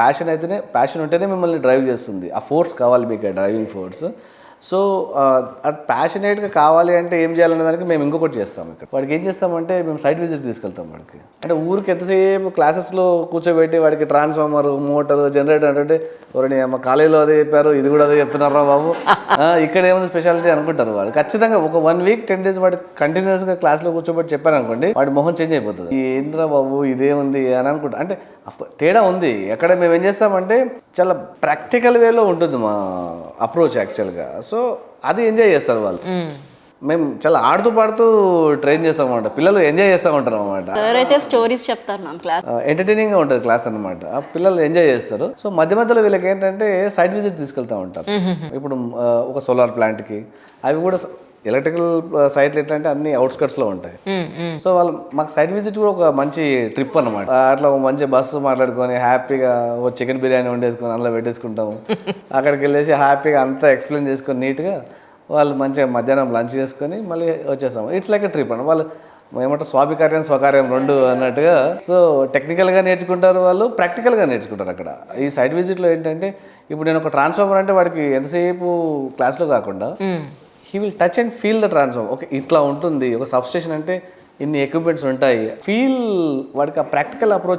Passion అయితేనే passion ఉంటేనే మిమ్మల్ని డ్రైవ్ చేస్తుంది. ఆ ఫోర్స్ కావాలి మీకు డ్రైవింగ్ ఫోర్స్. సో ప్యాషనేట్గా కావాలి అంటే ఏం చేయాలనే దానికి మేము ఇంకొకటి చేస్తాం ఇక్కడ. వాడికి ఏం చేస్తామంటే మేము సైట్ విజిట్ తీసుకెళ్తాం వాడికి. అంటే ఊరికి ఎంతసేపు క్లాసెస్లో కూర్చోబెట్టి వాడికి ట్రాన్స్ఫార్మర్ మోటార్ జనరేటర్ అంటే ఎవరిని మా కాలేజీలో అదే చెప్పారు ఇది కూడా అదే చెప్తున్నారా బాబు? ఇక్కడ ఏముంది స్పెషాలిటీ అనుకుంటారు వాళ్ళు ఖచ్చితంగా ఒక వన్ వీక్ టెన్ డేస్ వాడు కంటిన్యూస్గా క్లాస్లో కూర్చోబెట్టి చెప్పారు అనుకోండి వాడి మొహం చేంజ్ అయిపోతుంది. ఏంద్రా బాబు ఇదేముంది? అని అనుకుంటా. అంటే తేడా ఉంది. ఎక్కడ మేము ఏం చేస్తామంటే చాలా ప్రాక్టికల్ వేలో ఉంటుంది మా అప్రోచ్ యాక్చువల్గా సో అది ఎంజాయ్ చేస్తారు వాళ్ళు. మేము. చాలా ఆడుతూ పాడుతూ ట్రైన్ చేస్తాం అనమాట పిల్లలు ఎంజాయ్ చేస్తూ ఉంటారు అనమాట స్టోరీస్ చెప్తారు మ్యామ్ క్లాస్ ఎంటర్టైనింగ్గా ఉంటుంది క్లాస్ అనమాట పిల్లలు ఎంజాయ్ చేస్తారు. సో మధ్య మధ్యలో వీళ్ళకి ఏంటంటే సైడ్ విజిట్ తీసుకెళ్తూ ఉంటారు. ఇప్పుడు ఒక సోలార్ ప్లాంట్కి అవి కూడా ఎలక్ట్రికల్ సైట్లు ఎట్లా అంటే అన్ని అవుట్స్కట్స్లో ఉంటాయి. సో వాళ్ళు మాకు సైడ్ విజిట్ కూడా ఒక మంచి ట్రిప్ అనమాట అట్లా మంచి బస్సు మాట్లాడుకొని హ్యాపీగా ఓ చికెన్ బిర్యానీ వండేసుకొని అందులో పెట్టేసుకుంటాము. అక్కడికి వెళ్ళేసి హ్యాపీగా అంతా ఎక్స్ప్లెయిన్ చేసుకొని నీట్గా వాళ్ళు మంచిగా మధ్యాహ్నం లంచ్ చేసుకొని మళ్ళీ వచ్చేస్తాము. ఇట్స్ లైక్ ట్రిప్ అని వాళ్ళు ఏమంటారు స్వాభికార్యం స్వకార్యం రెండు అన్నట్టుగా. సో టెక్నికల్గా నేర్చుకుంటారు వాళ్ళు ప్రాక్టికల్గా నేర్చుకుంటారు అక్కడ. ఈ సైడ్ విజిట్లో ఏంటంటే ఇప్పుడు నేను ఒక ట్రాన్స్ఫార్మర్ అంటే వాడికి ఎంతసేపు క్లాస్లో కాకుండా he will touch and feel the transform okay ఇట్లా ఉంటుంది. ఒక సబ్స్టేషన్ అంటే ఇన్ని ఎక్విప్మెంట్స్ ఉంటాయి. ఫీల్ వాడికి ఆ ప్రాక్టికల్ అప్రోచ్